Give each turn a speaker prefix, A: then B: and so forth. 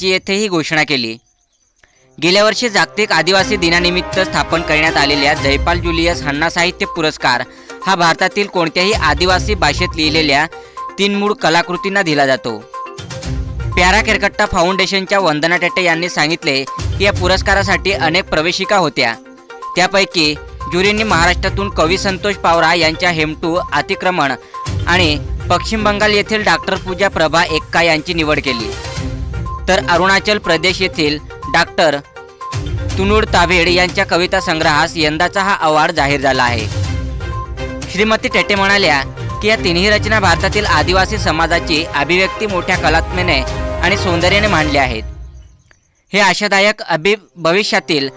A: ची येथे ही घोषणा केली. गेल्या वर्षी जागतिक आदिवासी दिनानिमित्त स्थापन करण्यात आलेल्या जयपाल जुलियस हन्ना साहित्य पुरस्कार हा भारतातील कोणत्याही आदिवासी भाषेत लिहिलेल्या तीन मूळ कलाकृतींना दिला जातो. प्यारा केरकट्टा फाउंडेशनच्या वंदना टेट्टे यांनी सांगितले की या पुरस्कारासाठी अनेक प्रवेशिका होत्या. त्यापैकी ज्युरींनी महाराष्ट्रातून कवी संतोष पावरा यांच्या हेमटू अतिक्रमण आणि पश्चिम बंगाल येथील डॉक्टर पूजा प्रभा एक्का यांची निवड केली. तर अरुणाचल प्रदेश येथील डॉक्टर तुनूर ताभेड यांच्या कविता संग्रहास यंदाचा हा अवॉर्ड जाहीर झाला आहे. श्रीमती टेटे म्हणाल्या की या तिन्ही रचना भारतातील आदिवासी समाजाची अभिव्यक्ती मोठ्या कलात्मेने आणि सौंदर्याने मांडली आहेत. हे आशादायक अभि भविष्यातील